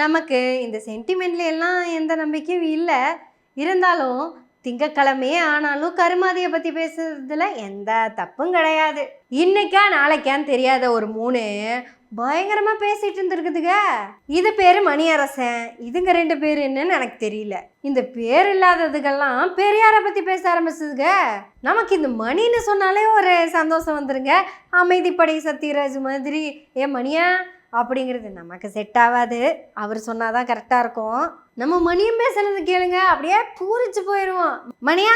நமக்கு இந்த சென்டிமெண்ட்ல எல்லாம் எந்த நம்பிக்கையும் இல்லை. இருந்தாலும் திங்கக்கிழமையே ஆனாலும் கருமாதியை பற்றி பேசுறதுல எந்த தப்பும் கிடையாது. இன்னைக்கா நாளைக்கான்னு தெரியாத ஒரு மூணு பயங்கரமாக பேசிகிட்டு இருந்திருக்குதுங்க இது பேர் மணியரசன் இதுங்க ரெண்டு பேர் என்னன்னு எனக்கு தெரியல. இந்த பேர் இல்லாததுக்கெல்லாம் பெரியாரை பற்றி பேச ஆரம்பிச்சதுங்க நமக்கு இந்த மணின்னு சொன்னாலே ஒரு சந்தோஷம் வந்துருங்க. அமைதிப்படை சத்யராஜ் மாதிரி ஏ மணியா அப்படிங்கிறது நமக்கு செட் ஆகாது. அவர் சொன்னாதான் கரெக்டாக இருக்கும். நம்ம மணியும் பேசுறது கேளுங்க அப்படியே பூரிச்சு போயிடுவோம் மணியா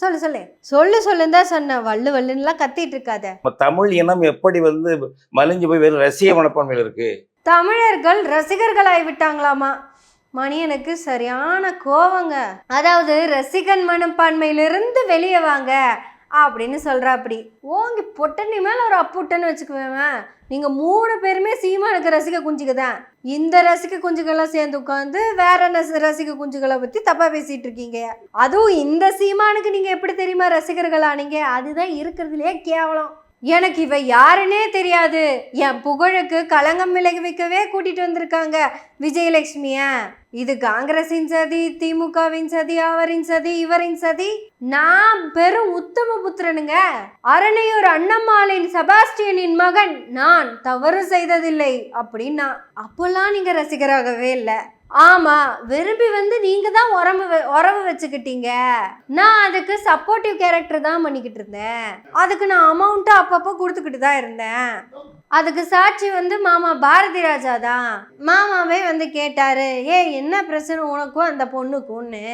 சொல்லு சொல்லு. சொல்லு சொல்லுன்னு தான் சொன்னேன். வள்ளு வள்ளுன்னுலாம் கத்திட்டு இருக்காத. தமிழ் இனம் எப்படி வந்து மலிஞ்சு போய் வெறும் ரசிக மனப்பான்மையில் இருக்கு? தமிழர்கள் ரசிகர்களாய் விட்டாங்களாமா? மணியனுக்கு சரியான கோவங்க. அதாவது ரசிகன் மனப்பான்மையிலிருந்து வெளியே வாங்க. அப்படின்னு சொல்றாப்படி ஓங்கி பொட்டனி மேலே ஒரு அப்புட்டன்னு வச்சுக்குவேன் நீங்கள் மூணு பேருமே சீமானுக்கு ரசிக குஞ்சுக்கு தான். இந்த ரசிக குஞ்சுகள்லாம் சேர்ந்து உட்காந்து வேற நஸ்- ரசிக குஞ்சுகளை பற்றி தப்பாக பேசிகிட்டு இருக்கீங்க? அதுவும் இந்த சீமானுக்கு நீங்கள் எப்படி தெரியுமா ரசிகர்களானீங்க அதுதான் இருக்கிறதுலையே கேவலம். எனக்கு இவ யாருன்னே தெரியாது. என் புகழுக்கு களங்கம் விளைவிக்கவே கூட்டிட்டு வந்திருக்காங்க. விஜயலட்சுமிய. இது காங்கிரஸின் சதி திமுகவின் சதி அவரின் சதி இவரின் சதி. நான் பெரும் உத்தம புத்திரனுங்க. அரணையூர் அண்ணம்மாளின் செபாஸ்டியனின் மகன். நான் தவறு செய்ததில்லை. அப்படின்னா அப்போல்லாம் நீங்க ரசிகராகவே இல்லை. ஆமாம் விரும்பி வந்து நீங்கள் தான் உறவு வ- உறவு வச்சுக்கிட்டீங்க. நான் அதுக்கு சப்போர்ட்டிவ் கேரக்டர் தான் பண்ணிக்கிட்டு இருந்தேன். அதுக்கு நான் அமௌண்ட்டு அப்பப்போ கொடுத்துக்கிட்டு தான் இருந்தேன். அதுக்கு சாட்சி வந்து மாமா பாரதி ராஜா தான். மாமாவே வந்து கேட்டாரு ஏ என்ன பிரச்சனை உனக்கும் அந்த பொண்ணுக்கும்னு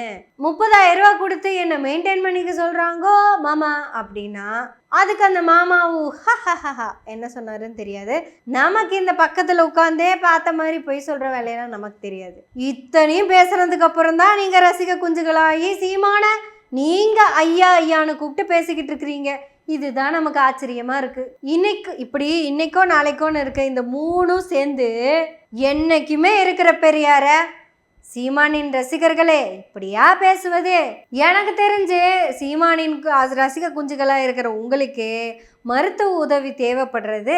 முப்பதாயிரம் ரூபா கொடுத்து என்னை மெயின்டைன் பண்ணிக்க சொல்றாங்கோ மாமா அப்படின்னா அதுக்கு அந்த மாமாவு ஹஹஹஹா என்ன சொன்னாருன்னு தெரியாது. நமக்கு இந்த பக்கத்துல உட்காந்தே பார்த்த மாதிரி பொய் சொல்ற வேலையெல்லாம் நமக்கு தெரியாது. இத்தனையும் பேசுறதுக்கு அப்புறம் தான் நீங்க ரசிக குஞ்சுகளாகி சீமான நீங்க ஐயா ஐயான்னு கூப்பிட்டு பேசிக்கிட்டு இருக்கிறீங்க. இதுதான் நமக்கு ஆச்சரியமா இருக்கு. இன்னைக்கு இப்படி இன்னைக்கோ நாளைக்கோன்னு இருக்க இந்த மூணும் சேர்ந்து என்னைக்குமே இருக்கிற பெரியார சீமானின் ரசிகர்களே இப்படியா பேசுவது? எனக்கு தெரிஞ்சு சீமானின் அது ரசிக குஞ்சுகளாக இருக்கிற உங்களுக்கு மருத்துவ உதவி தேவைப்படுறது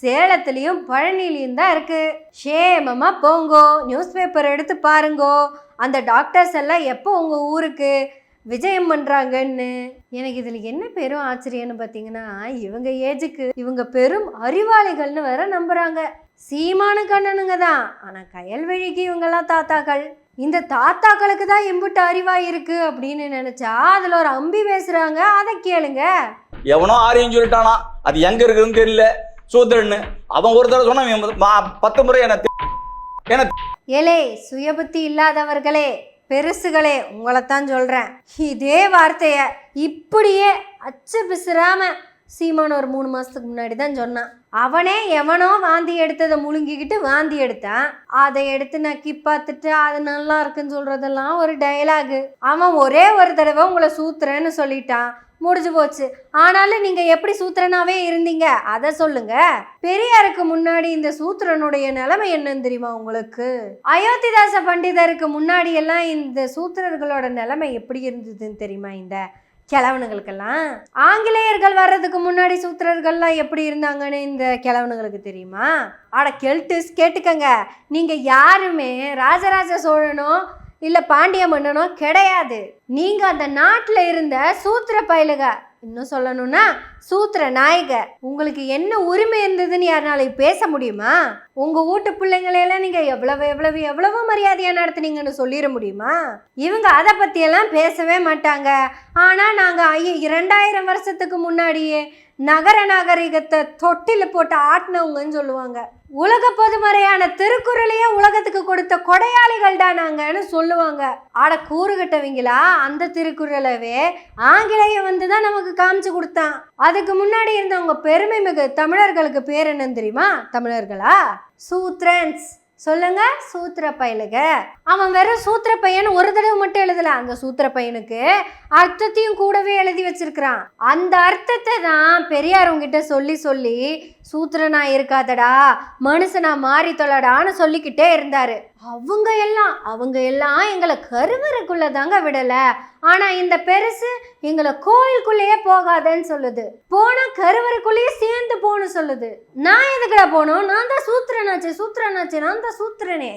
சேலத்துலேயும் பழனிலையும் தான் இருக்குது சேமமாக போங்கோ. நியூஸ் பேப்பர் எடுத்து பாருங்கோ. அந்த டாக்டர்ஸ் எல்லாம் எப்போ உங்கள் ஊருக்கு விஜயம் பண்ணுறாங்கன்னு எனக்கு இதில் என்ன பெரும் ஆச்சரியம்னு பார்த்தீங்கன்னா இவங்க ஏஜுக்கு இவங்க பெரும் அறிவாளிகள்னு வேற நம்புகிறாங்க சீமானு கண்ணனுங்க தான். ஆனால் கயல்வெளிக்கு இவங்கெல்லாம் தாத்தாக்கள். இந்த தாத்தாக்களுக்கு தான் எம்புட்டு அறிவா இருக்கு அப்படின்னு நினைச்சா அதுல ஒரு அம்பி பேசுறாங்க. அதை கேளுங்க. எவனோ ஆரியம் சொல்லிட்டானா? அது எங்க இருக்குதுன்னு தெரியல. சூத்திரன்னு அவன் ஒரு தடவை சொன்னா இவன் மா- பத்து முறை என்ன ஏலே சுயபுத்தி இல்லாதவர்களே. பெருசுகளே உங்களைத்தான் சொல்கிறேன் இதே வார்த்தையை இப்படியே அச்சு பிசுறாமல் சீமான் ஒரு மூணு மாதத்துக்கு முன்னாடி தான் சொன்னான். அவனே எவனோ வாந்தி எடுத்ததை முழுங்கிக்கிட்டு வாந்தி எடுத்தான். அதை எடுத்து நக்கி பார்த்துட்டு அது நல்லா இருக்குன்னு சொல்கிறதெல்லாம் ஒரு டயலாகு அவன் ஒரே ஒரு தடவை உங்களை சூத்துறேன்னு சொல்லிட்டான். முடிஞ்சு போச்சு. ஆனாலும் நீங்க எப்படி சூத்திரனாவே இருந்தீங்க? அதை சொல்லுங்க. பெரியாருக்கு முன்னாடி இந்த சூத்திரனுடைய நிலைமை என்னன்னு தெரியுமா உங்களுக்கு? அயோத்திதாச பண்டிதருக்கு முன்னாடி எல்லாம் இந்த சூத்திரர்களோட நிலைமை எப்படி இருந்ததுன்னு தெரியுமா இந்த கிழவனுங்களுக்கெல்லாம்? ஆங்கிலேயர்கள் வர்றதுக்கு முன்னாடி சூத்திரர்கள்லாம் எப்படி இருந்தாங்கன்னு இந்த கிழவனுங்களுக்கு தெரியுமா? ஆட கெல்ட்டுஸ் கேட்டுக்கங்க. நீங்க யாருமே ராஜராஜ சோழனோ இல்லை பாண்டிய மன்னனோ கிடையாது. நீங்கள் அந்த நாட்டில் இருந்த சூத்திர பயலுக இன்னும் சொல்லணும்னா சூத்திர நாயக உங்களுக்கு என்ன உரிமை இருந்ததுன்னு யாருனாலும் பேச முடியுமா? உங்கள் வீட்டு பிள்ளைங்களையெல்லாம் நீங்கள் எவ்வளவு எவ்வளவு எவ்வளவு மரியாதையாக நடத்துனீங்கன்னு சொல்லிட முடியுமா? இவங்க அதை பற்றியெல்லாம் பேசவே மாட்டாங்க. ஆனால் நாங்கள் ஐய இரண்டாயிரம் வருஷத்துக்கு முன்னாடியே நகர நாகரிகத்தை தொட்டில் போட்டு ஆட்டினவங்கன்னு சொல்லுவாங்க. உலக பொதுமறையான திருக்குறளையே உலகத்துக்கு கொடுத்த கொடையாளிகள்டா நாங்கன்னு சொல்லுவாங்க. ஆட கூறுகட்டவங்களா அந்த திருக்குறளவே ஆங்கிலேயம் வந்து தான் நமக்கு காமிச்சு கொடுத்தான். அதுக்கு முன்னாடி இருந்தவங்க பெருமை மிகு தமிழர்களுக்கு பேர் என்னன்னு தெரியுமா? தமிழர்களா? சூத்ரன்ஸ். சொல்லுங்க சூத்திர பயலுக. அவன் வெறும் சூத்திர பையன் ஒரு தடவை மட்டும் எழுதல. அந்த சூத்திர பையனுக்கு அர்த்தத்தையும் கூடவே எழுதி வச்சிருக்கிறான். அந்த அர்த்தத்தை தான் பெரியார் உங்ககிட்ட சொல்லி சொல்லி சூத்திரனா இருக்காதடா மனுஷனா மாறி தொலடான்னு சொல்லிக்கிட்டே இருந்தாரு. அவங்க எல்லாம் அவங்க எல்லாம் எங்களை கருவறைக்குள்ள தாங்க விடல. ஆனா இந்த பெருசு எங்களை கோயிலுக்குள்ளேயே போகாதன்னு சொல்லுது. போனா கருவறைக்குள்ளேயே சேர்ந்து போன்னு சொல்லுது. நான் எதுக்குடா போனோம்? நான் தான் சூத்திரனாச்சு சூத்திரனாச்சு நான் தான் சூத்திரனே.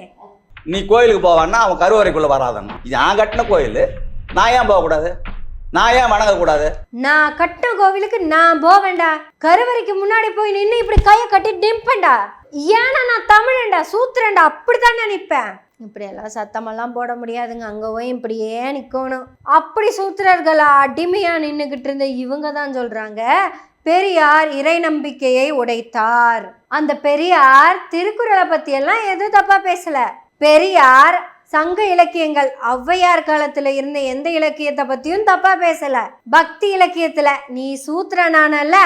நீ கோயிலுக்கு போவான்னா அவன் கருவறைக்குள்ளே வராதண்ணா இது நான் கட்டின கோயில். நான் ஏன் போகக்கூடாது? நான் ஏன் வணங்கக்கூடாது? நான் கட்டின கோவிலுக்கு நான் போவேண்டா கருவறைக்கு முன்னாடி போய் நின்று இப்படி கையை கட்டி நிற்பேன்டா ஏன்னா நான் தமிழன்டா சூத்திரன்டா அப்படித்தானே நிற்பேன் இப்படியெல்லாம் சத்தமெல்லாம் போட முடியாதுங்க. அங்கே போய் இப்படியே நிற்கணும் அப்படி சூத்திரர்கள் அடிமையாக நின்றுக்கிட்டு இருந்த இவங்க தான் சொல்கிறாங்க பெரியார் இறை நம்பிக்கையை உடைத்தார். அந்த பெரியார் திருக்குறளை பற்றியெல்லாம் எதுவும் தப்பாக பேசலை. பெரியார் சங்க இலக்கியங்கள் ஔவையார் காலத்துல இருந்த எந்த இலக்கியத்தை பத்தியும் தப்பா பேசல. பக்தி இலக்கியத்துல நீ சூத்திரனானல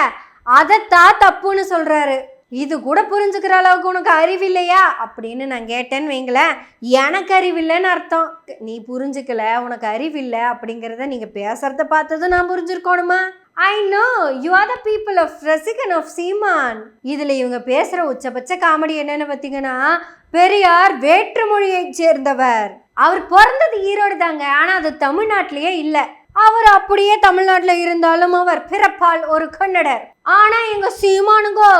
அதைத்தான் தப்புன்னு சொல்றாரு. இது கூட புரிஞ்சுக்கிற அளவுக்கு உனக்கு அறிவில்லையா அப்படின்னு நான் கேட்டேன்னு வைங்களேன். எனக்கு அறிவில்லைன்னு அர்த்தம். நீ புரிஞ்சுக்கல உனக்கு அறிவில்லை அப்படிங்கிறத நீங்கள் பேசுறத பார்த்ததும் நான் புரிஞ்சுருக்கணுமா? I know you are the people of ரசிகன் ஆஃப் சீமான் இதில் இவங்க பேசுகிற உச்சபட்ச காமெடி என்னென்னு பார்த்தீங்கன்னா பெரியார் வேற்றுமொழியைச் சேர்ந்தவர். அவர் பிறந்தது ஈரோடு தாங்க ஆனால் அது தமிழ்நாட்டிலேயே இல்லை. அவர் அப்படியே தமிழ்நாட்டில் இருந்தாலும் அவர் பிறப்பால் ஒரு கன்னடர். ஆனால் எங்கள் சீமானுங்கோ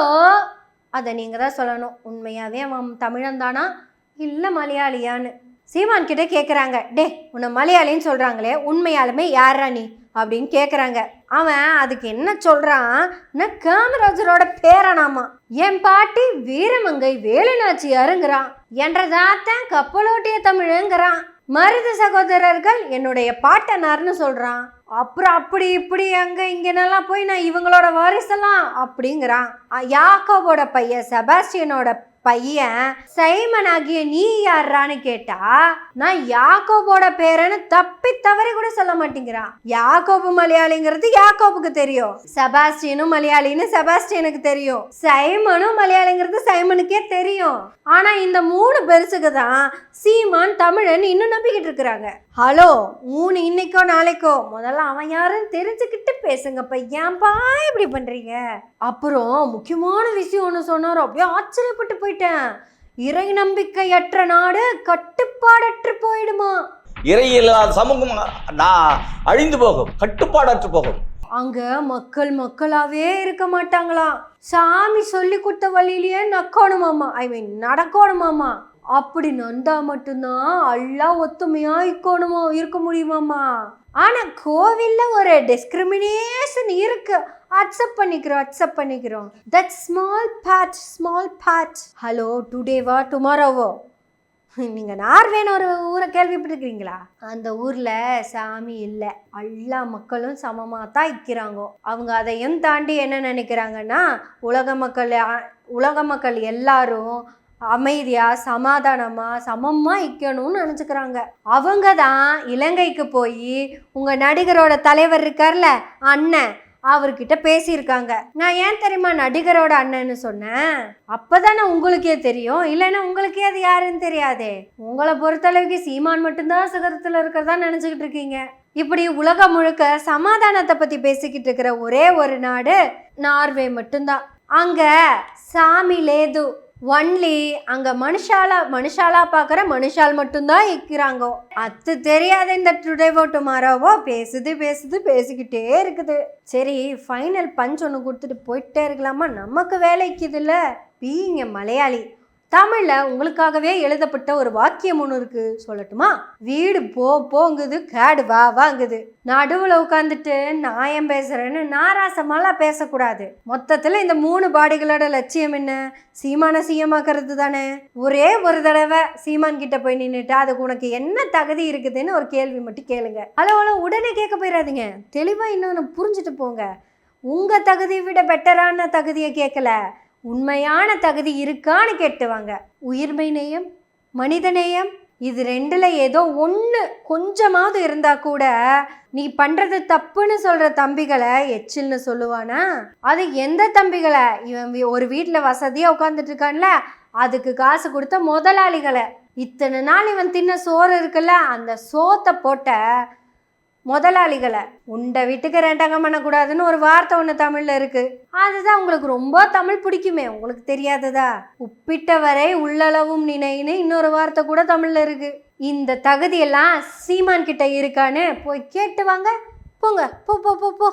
அதை நீங்கள் தான் சொல்லணும். உண்மையாகவே அவன் தமிழன் தானா? மலையாளியான்னு. சீமான் கிட்டே கேட்குறாங்க டே உன்னை மலையாளின்னு சொல்கிறாங்களே உண்மையாலுமே யாரா நீ? அப்படின்னு கேட்குறாங்க அவன் அதுக்கு என்ன சொல்கிறான் நான் காமராஜரோட பேரனாமா? என் பாட்டி வீரமங்கை வேலுநாச்சியாருங்கிறான். என்றதாத்தான் கப்பலோட்டிய தமிழுங்கிறான் மருது சகோதரர்கள் என்னுடைய பாட்டனார்னு சொல்கிறான் அப்புறம் அப்படி இப்படி அங்கே இங்கேனெல்லாம் போய் நான் இவங்களோட வாரிசெல்லாம் அப்படிங்கிறான். யாக்கோவோட பையன் செபாஸ்டியனோட பையன் சைமன் ஆகிய நீ யாரான்னு கேட்டா நான் யாக்கோபோட பேரன்னு தப்பி தவறி கூட சொல்ல மாட்டேங்கிறான். யாக்கோபு மலையாளிங்கிறது யாக்கோபுக்கு தெரியும். செபாஸ்டியனும் மலையாளின்னு செபாஸ்டியனுக்கு தெரியும். சைமனும் மலையாளிங்கிறது சைமனுக்கே தெரியும். ஆனா இந்த மூணு பெருசுக்கு தான் சீமான் தமிழன் இன்னும் நம்பிக்கிட்டு இருக்கிறாங்க. ஹலோ மூணு இன்னைக்கோ நாளைக்கோ? முதல்ல அவன் யாருன்னு தெரிஞ்சுக்கிட்டு பேசுங்கப்பா. ஏன்பா இப்படி பண்றீங்க? அப்புறம் முக்கியமான விஷயம் ஒன்று சொன்னார். அப்படியே ஆச்சரியப்பட்டு போயிட்டேன். இறை நம்பிக்கையற்ற நாடு கட்டுப்பாடற்று போயிடுமா? இறை இல்லாத சமூகம் நான் அழிந்து போகும். கட்டுப்பாடற்று போகும். அங்க மக்கள் மக்களாவே இருக்க மாட்டாங்களாம் சாமி சொல்லி கொடுத்த வழியிலேயே நக்கணுமாமா ஐ மீன் நடக்கணுமாமா அப்படி நந்தா மட்டும்தான் எல்லாம் ஒத்துமையா இருக்கணுமா இருக்க முடியுமாமா ஆனா கோவில்ல ஒரு டிஸ்கிரிமினேஷன் இருக்கு. அக்செப்ட் பண்ணிக்கிறோம் அக்செப்ட் பண்ணிக்கிறோம். That small bad small bad hello டுடேவா டுமாரோவோ நீங்க நார்வேன்னு ஒரு ஊரை கேள்விப்பட்டிருக்கீங்களா அந்த ஊர்ல சாமி இல்லை. எல்லா மக்களும் சமமாக தான் இருக்கிறாங்க. அவங்க அதையும் தாண்டி என்ன நினைக்கிறாங்கன்னா உலக மக்கள் உலக மக்கள் எல்லாரும் அமைதியாக சமாதானமாக சமமாக இக்கணும்னு நினச்சிக்கிறாங்க. அவங்க தான் இலங்கைக்கு போய் உங்கள் நடிகரோட தலைவர் இருக்கார்ல அண்ணன் அவர்கிட்ட பேசியிருக்காங்க. நான் ஏன் தெரியுமா நடிகரோட அண்ணன்னு சொன்னேன்? அப்போதானே உங்களுக்கே தெரியும் இல்லைன்னா உங்களுக்கே அது யாருன்னு தெரியாதே. உங்களை பொறுத்தளவுக்கு சீமான் மட்டும்தான் சிகரத்தில் இருக்கிறதா நினச்சிக்கிட்டு இருக்கீங்க. இப்படி உலகம் முழுக்க சமாதானத்தை பற்றி பேசிக்கிட்டு இருக்கிற ஒரே ஒரு நாடு நார்வே மட்டும்தான். அங்கே சாமி லேது. ஒன்லி அங்கே மனுஷாலா மனுஷாலா பார்க்குற மனுஷால் மட்டும்தான் இருக்கிறாங்கோ. அது தெரியாத இந்த டுடேவோ டுமாரோவோ பேசுது பேசுது பேசிக்கிட்டே இருக்குது. சரி ஃபைனல் பஞ்ச் ஒன்று கொடுத்துட்டு போயிட்டே இருக்கலாமா? நமக்கு வேலைக்குதுல்ல பீங்க மலையாளி. தமிழில் உங்களுக்காகவே எழுதப்பட்ட ஒரு வாக்கியம் ஒன்று இருக்கு. சொல்லட்டுமா? வீடு போ போங்குது கேடு வா வாங்குது. நடுவில் உட்காந்துட்டு நாயம் பேசுகிறேன்னு நாராசமாலாம் பேசக்கூடாது. மொத்தத்தில் இந்த மூணு பாடிகளோட லட்சியம் என்ன? சீமான சீமாக்கிறது தானே? ஒரே ஒரு தடவை சீமான் கிட்ட போய் நின்றுட்டு அதுக்கு உனக்கு என்ன தகுதி இருக்குதுன்னு ஒரு கேள்வி மட்டும் கேளுங்க. ஹலோ ஹலோ உடனே கேட்க போயிடாதீங்க தெளிவாக இன்னொன்று புரிஞ்சுட்டு போங்க. உங்கள் தகுதியை விட பெட்டரான தகுதியை கேட்கல. உண்மையான தகுதி இருக்கான்னு கேட்டுவாங்க. உயிர்மை நேயம் மனித நேயம் இது ரெண்டுல ஏதோ ஒன்று கொஞ்சமாவது இருந்தா கூட நீ பண்றது தப்புன்னு சொல்ற தம்பிகளை எச்சில்னு சொல்லுவானா? அது எந்த தம்பிகளை? இவன் வீ- ஒரு வீட்டில் வசதியாக உட்காந்துட்டு இருக்கான்ல அதுக்கு காசு கொடுத்த முதலாளிகளை. இத்தனை நாள் இவன் தின்ன சோறு இருக்குல்ல அந்த சோத்தை போட்ட முதலாளிகளை. உண்ட வீட்டுக்கு ரெண்டகம் பண்ணக்கூடாதுன்னு ஒரு வார்த்தை ஒன்று தமிழில் இருக்குது அதுதான் உங்களுக்கு ரொம்ப தமிழ் பிடிக்குமே. உங்களுக்கு தெரியாததா? உப்பிட்டவரை உள்ளளவும் நினைன்னு இன்னொரு வார்த்தை கூட தமிழில் இருக்குது இந்த தகுதியெல்லாம் சீமான் கிட்ட இருக்கான்னு போய் கேட்டு வாங்க. போங்க. போ போ போ போ.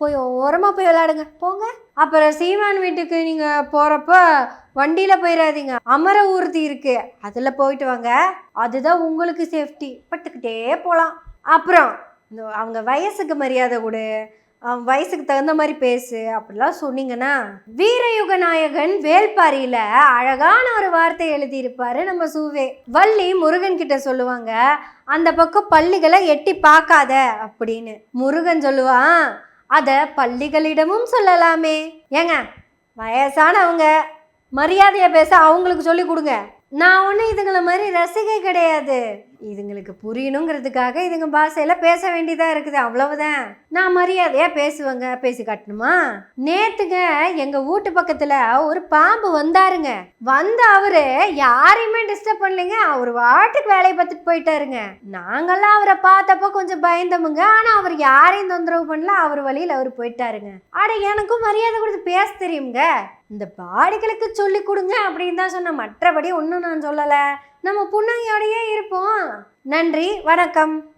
போய் ஓரமாக போய் விளையாடுங்க. போங்க. அப்புறம் சீமான் வீட்டுக்கு நீங்கள் போகிறப்ப வண்டியில் போயிடாதீங்க அமர ஊர்தி இருக்குது அதில் போயிட்டு வாங்க. அதுதான் உங்களுக்கு சேஃப்டி பட்டுக்கிட்டே போகலாம் அப்புறம் அவங்க வயசுக்கு மரியாதை கொடு அவன் வயசுக்கு தகுந்த மாதிரி பேசு அப்படிலாம் சொன்னீங்கன்னா வீரயுக நாயகன் வேல்பாரியில அழகான ஒரு வார்த்தை எழுதியிருப்பாரு நம்ம சூவே. வள்ளி முருகன் கிட்ட சொல்லுவாங்க அந்த பக்கம் பள்ளிகளை எட்டி பார்க்காத அப்படின்னு. முருகன் சொல்லுவான் அதை பள்ளிகளிடமும் சொல்லலாமே. ஏங்க வயசானவங்க மரியாதையை பேச அவங்களுக்கு சொல்லி கொடுங்க. நான் ஒன்றும் இதுங்களை மாதிரி ரசிகை கிடையாது. இதுங்களுக்கு புரியணுங்கிறதுக்காக இதுங்க பாஷையில பேச வேண்டியதாக இருக்குது. அவ்வளவுதான். நான் மரியாதையாக பேசுவேங்க. பேசி காட்டணுமா? நேற்றுங்க எங்கள் வீட்டு பக்கத்தில் ஒரு பாம்பு வந்தாருங்க. வந்த அவர் யாரையுமே டிஸ்டர்ப் பண்ணலைங்க. அவர் வாட்டுக்கு வேலையை பார்த்துட்டு போயிட்டாருங்க. நாங்கள்லாம் அவரை பார்த்தப்போ கொஞ்சம் பயந்தமுங்க. ஆனால் அவர் யாரையும் தொந்தரவு பண்ணல. அவர் வழியில் அவர் போயிட்டாருங்க. அட எனக்கும் மரியாதை கொடுத்து பேச தெரியுங்க இந்த பாடிகளுக்கு சொல்லி கொடுங்க அப்படின்னு தான் சொன்ன மற்றபடி ஒன்றும் நான் சொல்லலை. நம்ம புன்னகையோடையே இருப்போம். நன்றி வணக்கம்.